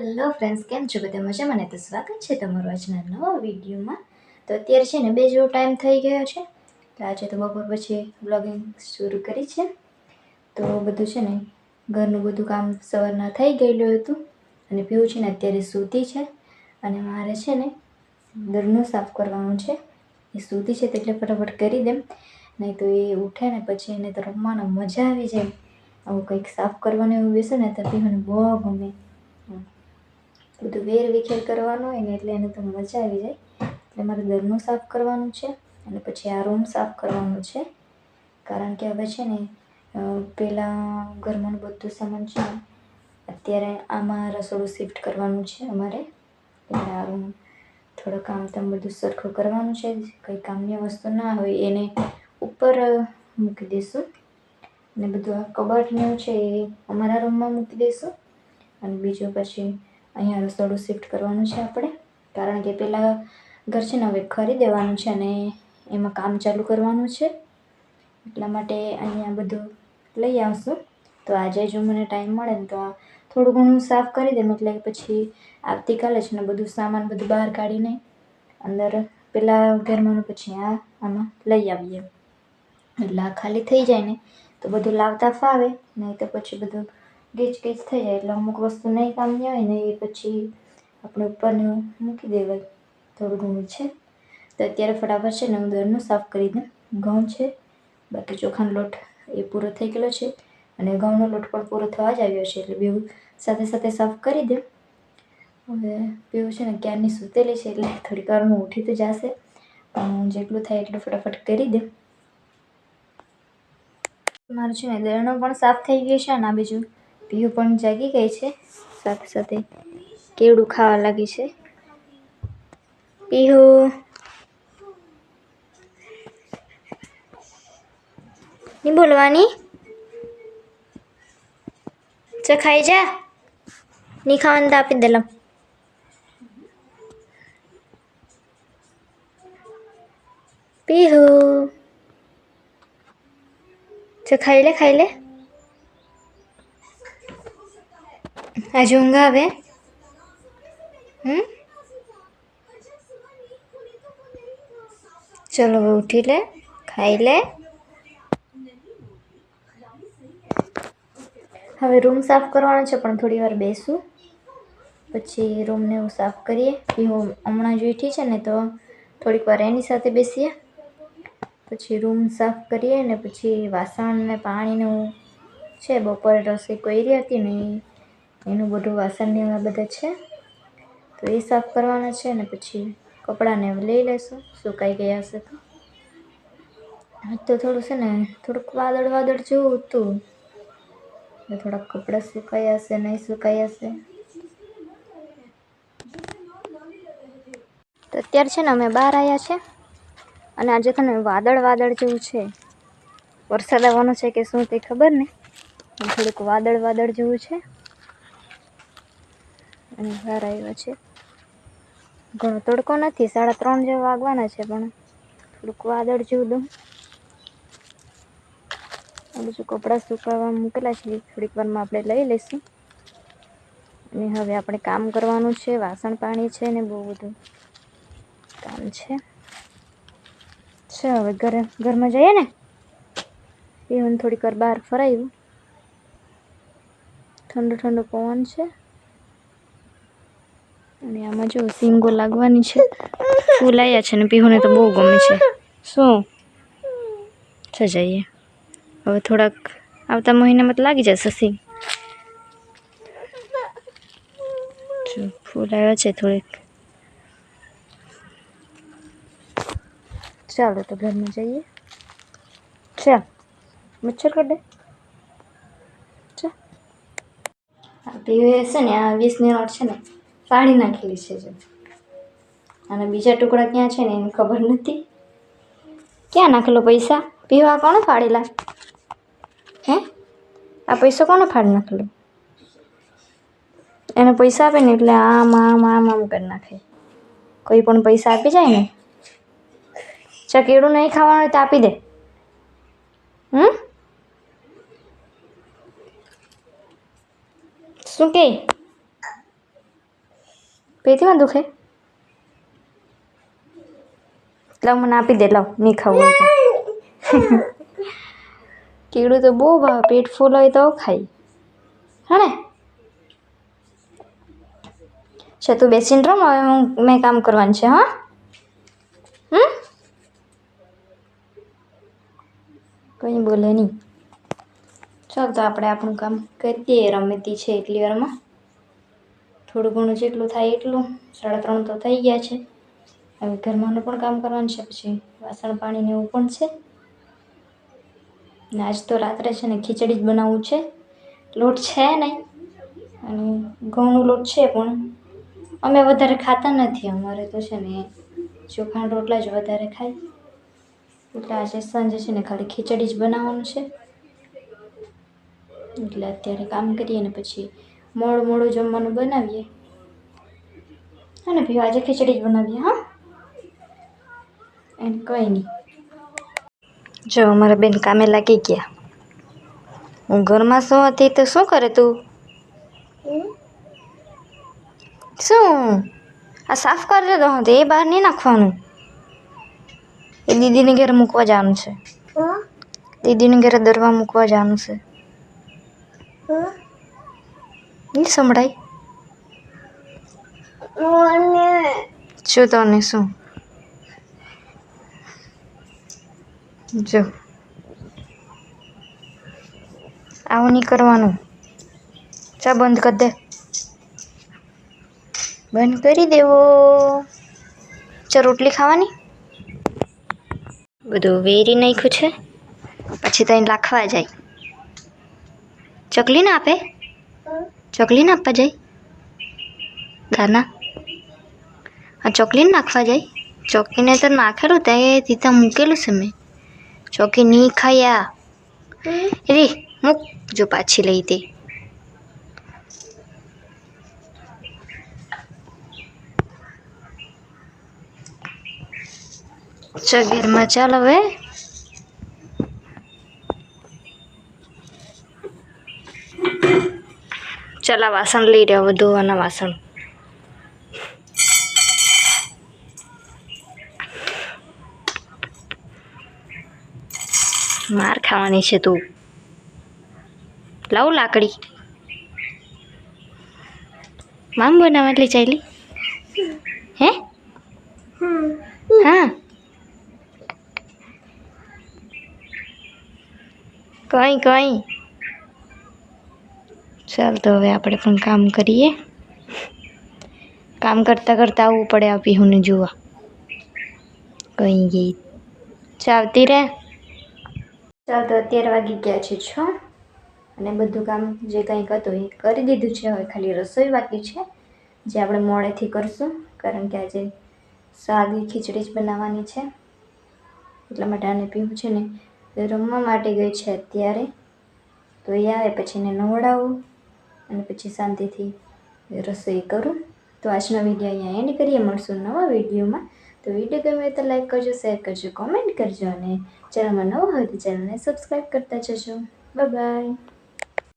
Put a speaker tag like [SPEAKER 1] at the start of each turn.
[SPEAKER 1] Hello friends કેમ છો? બધા મજા મને તો સ્વાગત છે તમારું આજના નવા વિડીયોમાં. તો અત્યારે છે ને બે જેવો ટાઈમ થઈ ગયો છે. તો આજે તો બપોર પછી બ્લોગિંગ શરૂ કરી છે. તો બધું છે ને ઘરનું બધું કામ સવારના થઈ ગયેલું હતું. અને પીવું છે ને અત્યારે સૂતી છે. અને મારે છે ને ઘરનું સાફ કરવાનું છે. એ સૂતી છે એટલે ફટાફટ કરી દેમ. નહીં તો એ ઉઠે ને પછી એને તો રમવાનો મજા આવી જાય. આવું કંઈક સાફ કરવાનું એવું બેસે ને તો પીવાને બહુ ગમે. બધું વેર વિખેર કરવાનો હોય ને એટલે એને તો મજા આવી જાય. એટલે મારે ઘરનું સાફ કરવાનું છે અને પછી આ રૂમ સાફ કરવાનું છે. કારણ કે હવે છે ને પહેલાં ઘરમાં બધું સામાન છે અત્યારે આમાં રસોડું શિફ્ટ કરવાનું છે અમારે. એટલે આ રૂમ થોડું કામ તમ બધું સરખું કરવાનું છે. કંઈ કામની વસ્તુ ના હોય એને ઉપર મૂકી દઈશું અને બધું આ કબાટ ને એવું છે એ અમારા રૂમમાં મૂકી દઈશું અને બીજું પછી અહીંયા રસોડું શિફ્ટ કરવાનું છે આપણે. કારણ કે પહેલાં ઘર છે ને હવે ખરીદેવાનું છે અને એમાં કામ ચાલુ કરવાનું છે. એટલા માટે અહીંયા બધું લઈ આવશું. તો આજે જો મને ટાઈમ મળે ને તો થોડું ઘણું સાફ કરી દઉં એટલે પછી આવતીકાલે છે ને બધું સામાન બધું બહાર કાઢીને અંદર પહેલાં ઘરમાંનું પછી આ આમાં લઈ આવીએ. એટલે આ ખાલી થઈ જાય ને. તો બધું લાવતા ફાવે, નહીં તો પછી બધું ગીચ ગીચ થઈ જાય એટલે અમુક વસ્તુ નહીં કામની હોય ને એ પછી આપણે ઉપરનું મૂકી દેવાય. થોડું ઘણું છે. તો અત્યારે ફટાફટ છે ને હું દરનું સાફ કરી દઉં ઘઉં છે. બાકી ચોખાનો લોટ એ પૂરો થઈ ગયેલો છે. અને ઘઉંનો લોટ પણ પૂરો થવા જ આવ્યો છે એટલે બે સાથે સાથે સાફ કરી દઉં હવે પીવું છે ને ક્યારની સૂતેલી છે એટલે થોડીક વારમાં ઉઠી તો જશે. પણ જેટલું થાય એટલું ફટાફટ કરી દઉં મારું છે ને દરણો પણ સાફ થઈ ગયું છે અને આ બીજું પીયું પણ જાગી ગઈ છે સાથે સાથે કેવડું ખાવા લાગી છે પીહુ ની બોલવાની ચા ખાઈ જા ની ખાવાનું તો આપી દેલમ પીહુ ચા ખાઈ લે ખાઈ લે આજે ઊંઘ આવે હમ ચલો હવે ઉઠી લે ખાઈ લે હવે રૂમ સાફ કરવાનો છે પણ થોડી વાર બેસું પછી રૂમને એવું સાફ કરીએ એ હું હમણાં જ ઉઠી છે ને તો થોડીક વાર એની સાથે બેસીએ પછી રૂમ સાફ કરીએ ને પછી વાસણ ને પાણીનું છે બપોરે રસોઈ કરી હતી ને ઈ એનું બધું વાસણ ને એવા બધા છે. તો એ સાફ કરવાના છે ને પછી કપડાને લઈ લેશું સુકાઈ ગયા હશે તો. આજ તો થોડું છે ને, થોડુંક વાદળ વાદળ જેવું હતું. થોડાક કપડાં સુકાયા હશે, નહીં સુકાયા હશે. તો અત્યારે છે ને અમે બહાર આવ્યા છે. અને આજે તો વાદળ વાદળ જેવું છે. વરસાદ આવવાનો છે કે શું તે ખબર ને થોડુંક વાદળ વાદળ જેવું છે. અને બહાર આવ્યો છે. ઘણો તડકો નથી, સાડા ત્રણ જેવા વાગવાના છે, પણ થોડુંક વાદળ જેવું દઉં આ કપડાં સુકાવવા મૂકેલા છે, થોડીક વારમાં આપણે લઈ લઈશું. અને હવે આપણે કામ કરવાનું છે, વાસણ પાણી છે ને બહુ બધું કામ છે. છે હવે ઘરે, ઘરમાં જઈએ ને? પીવન થોડીક વાર બહાર ફરાયું ઠંડો ઠંડો પવન છે. અને આમાં જો સિંગો લાગવાની છે. ફૂલ આવ્યા છે ને પીહુને તો બહુ ગમે છે. શું? છે જઈએ હવે થોડાક આવતા મહિનામાં તો લાગી જશે સિંગ. ફૂલ આવ્યા છે થોડીક. ચાલો તો ઘરમાં જઈએ. ચાલ, મચ્છર કાઢે. ચાલ. પીવે છે ને, આ વીસની નોટ છે ને. પાણી નાખેલી છે જે. અને બીજા ટુકડા ક્યાં છે ને એને ખબર નથી. ક્યાં નાખેલો પૈસા? પીવા કોણે ફાડેલા હે? આ પૈસો કોને ફાડી નાખેલો? એને પૈસા આપે ને એટલે આમ આમ આમ આમ કરી નાખે. કોઈ પણ પૈસા આપી જાય ને, ચા કેળું નહીં ખાવાનું હોય તો આપી દે. હમ? શું કે? પેટીમાં દુખે? લાવ મને આપી દે લાવ. નહીં ખાવું હોય તો. કીડું તો બહુ ભાવે પેટ ફૂલ હોય તો ખાય. હા ને? છે તું બેસીને રમ હવે હું મેં કામ કરવાનું છે હા? હમ? કંઈ બોલે નહીં. ચાલ તો આપણે આપણું કામ કરીએ રમતી રમેતી છે એટલી વારમાં. થોડું ઘણું જેટલું થાય એટલું. સાડા ત્રણ તો થઈ ગયા છે. હવે ઘરમાંનું પણ કામ કરવાનું છે. પછી વાસણ પાણીને એવું પણ છે. ને આજ તો રાત્રે છે ને ખીચડી જ બનાવવું છે. લોટ છે નહીં. અને ઘઉંનો લોટ છે પણ અમે વધારે ખાતા નથી. અમારે તો છે ને ચોખાના રોટલા જ વધારે ખાય. એટલે આજે સાંજે છે ને ખાલી ખીચડી જ બનાવવાનું છે. એટલે અત્યારે કામ કરીએ ને પછી મોડું મોડું જમવાનું બનાવીએ. હા ને ભાઈ આજે ખીચડી જ બનાવીએ હા? એમ કંઈ નહીં. જો અમારા બેન કામે લાગી ગયા. હું ઘરમાં શું હતી તો શું કરે તું? શું? આ સાફ કરી દેતો હું એ બહાર નહીં નાખવાનું. એ દીદીને ઘરે મૂકવા જવાનું છે. દીદીને ઘરે દરવા મૂકવા જવાનું છે. નહીં સંભળાય? શું તને શું? જો. આવું નહીં કરવાનું. ચા બંધ કરી દે. બંધ કરી દેવો. ચા રોટલી ખાવાની? બધું વેરી નાખ્યું છે. પછી તો એને લાખવા જાય. ચકલી ના આપે? ચકલી ના આપવા જાય દાના આ ચોકલીને નાખવા જાય ચોકીને તો નાખેલું તે તીતા મૂકેલું છે મેં ચોકી નહીં ખાયા રે મૂક જો પાછી લઈ તે ચલ ઘરમાં ચાલ હવે ચાલ વાસણ લઈ રહ્યા ધોવાના વાસણ. માર ખાવાની છે તું. લાવ લાકડી? મામ બનાવવા એટલે ચાલી હે? હા. કઈ કઈ. ચાલ તો હવે આપણે પણ કામ કરીએ. કામ કરતાં કરતાં આવવું પડે આ પીહુને જોવા. કઈ ગઈ. ચાલતી રહે ચાલ તો અત્યારે વાગી ગયા છે છ. અને બધું કામ જે કંઈક હતું એ કરી દીધું છે. હવે ખાલી રસોઈ બાકી છે, જે આપણે મોડેથી કરશું. કારણ કે આજે સાદી ખીચડી જ બનાવવાની છે. એટલા માટે આને પીવું છે ને. રમવા માટે ગઈ છે અત્યારે. તો એ આવે પછી એને નવડાવું. અને પછી શાંતિથી રસોઈ કરું. તો આજનો વીડિયો અહીંયા એન્ડ કરીએ. મળશું નવા વિડીયોમાં તો વીડિયો ગમે તો લાઈક કરજો શેર કરજો કોમેન્ટ કરજો અને ચેનલમાં નવો હોય તો ચેનલને સબસ્ક્રાઈબ કરતા જજો. બાય